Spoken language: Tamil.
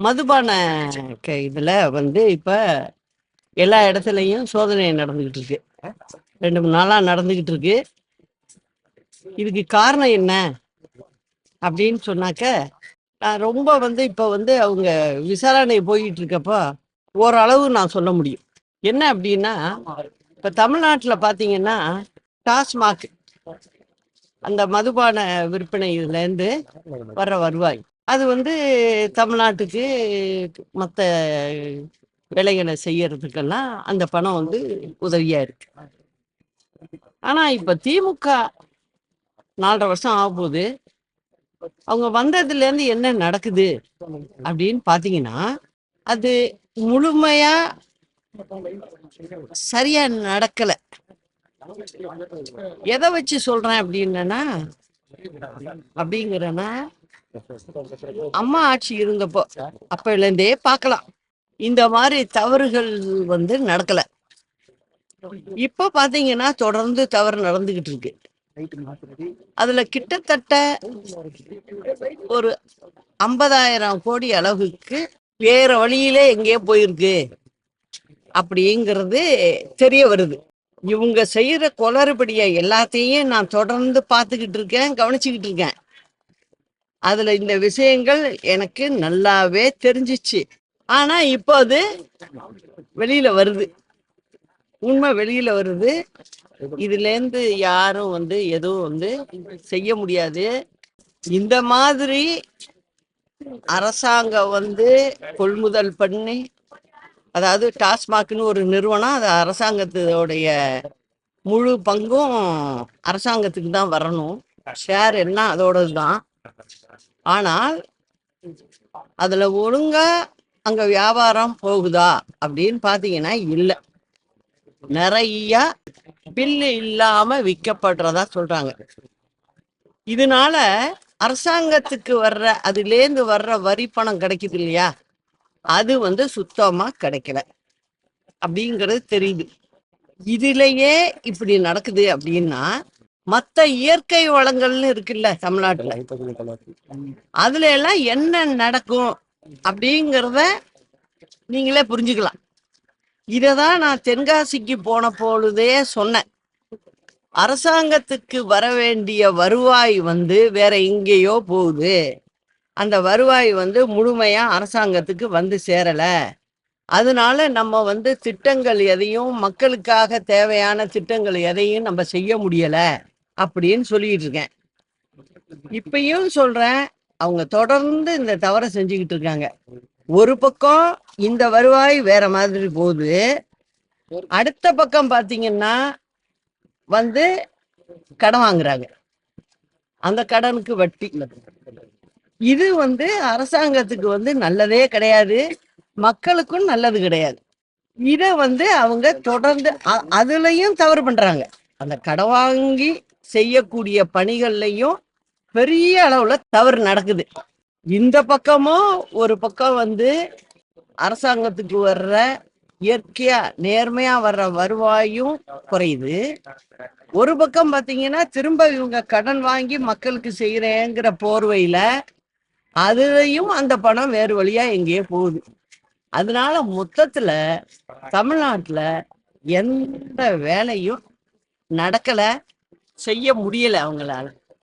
மதுபான க- இதுல வந்து இப்ப எல்லா இடத்துலையும் சோதனை நடந்துகிட்டு இருக்கு ரெண்டு மூணு நாளா நடந்துகிட்டு இருக்கு இதுக்கு காரணம் என்ன அப்படின்னு சொன்னாக்க நான் ரொம்ப வந்து இப்ப வந்து அவங்க விசாரணை போயிட்டு இருக்கப்போ ஓரளவு நான் சொல்ல முடியும். என்ன அப்படின்னா இப்ப தமிழ்நாட்டுல பாத்தீங்கன்னா டாஸ்மாக் அந்த மதுபான விற்பனை இதுல இருந்து வர்ற வருவாய். அது வந்து தமிழ்நாட்டுக்கு மற்ற வேலைகளை செய்யறதுக்கெல்லாம் அந்த பணம் வந்து உதவியா இருக்கு. ஆனா இப்ப திமுக நாலரை வருஷம் ஆகும்போது அவங்க வந்ததுல இருந்து என்ன நடக்குது அப்படின்னு பாத்தீங்கன்னா அது முழுமையா சரியா நடக்கல. எதை வச்சு சொல்றேன் அப்படின்னா அப்படிங்கிறனா அம்மா ஆட்சி இருந்தப்போ அப்பல இருந்தே பார்க்கலாம். இந்த மாதிரி தவறுகள் வந்து நடக்கல. இப்ப பாத்தீங்கன்னா தொடர்ந்து தவறு நடந்துகிட்டு இருக்கு. அதுல கிட்டத்தட்ட ஒரு ஐம்பதாயிரம் கோடி அளவுக்கு வேற வழியிலே எங்கேயோ போயிருக்கு. அப்படிங்கிறது தெரிய வருது. இவங்க செய்யற குளறுபடிய எல்லாத்தையும் நான் தொடர்ந்து பார்த்துக்கிட்டு இருக்கேன் கவனிச்சுக்கிட்டு இருக்கேன். அதுல இந்த விஷயங்கள் எனக்கு நல்லாவே தெரிஞ்சிச்சு. ஆனா இப்போ அது வெளியில வருது. உண்மை வெளியில வருது. இதுல இருந்து யாரும் வந்து எதுவும் வந்து செய்ய முடியாது. இந்த மாதிரி அரசாங்கம் வந்து கொள்முதல் பண்ணி அதாவது டாஸ்மாக்னு ஒரு நிறுவனம் அது அரசாங்கத்தோடைய முழு பங்கும் அரசாங்கத்துக்கு தான் வரணும். ஷேர் எல்லாம் அதோடது தான் ஆனால் அதுல ஒழுங்கா அங்க வியாபாரம் போகுதா அப்படின்னு பாத்தீங்கன்னா இல்லை. நிறைய பில்லு இல்லாம விற்கப்படுறதா சொல்றாங்க. இதனால அரசாங்கத்துக்கு வர்ற அதுலேருந்து வர்ற வரி பணம் கிடைக்குது இல்லையா? அது வந்து சுத்தமா கிடைக்கல அப்படிங்கிறது தெரியுது. இதுலயே இப்படி நடக்குது அப்படின்னா மற்ற இயற்கை வளங்கள்னு இருக்குல்ல தமிழ்நாட்டுல. அதுல எல்லாம் என்ன நடக்கும் அப்படிங்கிறத நீங்களே புரிஞ்சுக்கலாம். இததான் நான் தென்காசிக்கு போன பொழுதே சொன்னேன். அரசாங்கத்துக்கு வர வேண்டிய வருவாய் வந்து வேற எங்கேயோ போகுது. அந்த வருவாய் வந்து முழுமையா அரசாங்கத்துக்கு வந்து சேரல. அதனால நம்ம வந்து திட்டங்கள் எதையும் மக்களுக்காக தேவையான திட்டங்கள் எதையும் நம்ம செய்ய முடியலை. அப்படின்னு சொல்லிட்டு இருக்கேன். இப்பயும் சொல்றேன் அவங்க தொடர்ந்து இந்த தவறை செஞ்சுக்கிட்டு இருக்காங்க. ஒரு பக்கம் இந்த வருவாய் வேற மாதிரி போகுது. அடுத்த பக்கம் பாத்தீங்கன்னா வந்து கடன் வாங்குறாங்க. அந்த கடனுக்கு வட்டி. இது வந்து அரசாங்கத்துக்கு வந்து நல்லதே கிடையாது. மக்களுக்கும் நல்லது கிடையாது. இத வந்து அவங்க தொடர்ந்து அ- அதுலயும் தவறு பண்றாங்க. அந்த கடன் வாங்கி செய்யக்கூடிய பணிகள்லையும் பெரிய அளவுல தவறு நடக்குது. இந்த பக்கமும் ஒரு பக்கம் வந்து அரசாங்கத்துக்கு வர்ற இயற்கையா நேர்மையா வர்ற வருவாயும் குறையுது. ஒரு பக்கம் பாத்தீங்கன்னா திரும்ப இவங்க கடன் வாங்கி மக்களுக்கு செய்யறேங்கிற போர்வையில அதுலயும் அந்த பணம் வேறு வழியா எங்கேயோ போகுது. அதனால மொத்தத்துல தமிழ்நாட்டுல எந்த வேலையும் நடக்கல. செய்ய முடியல அவங்களால.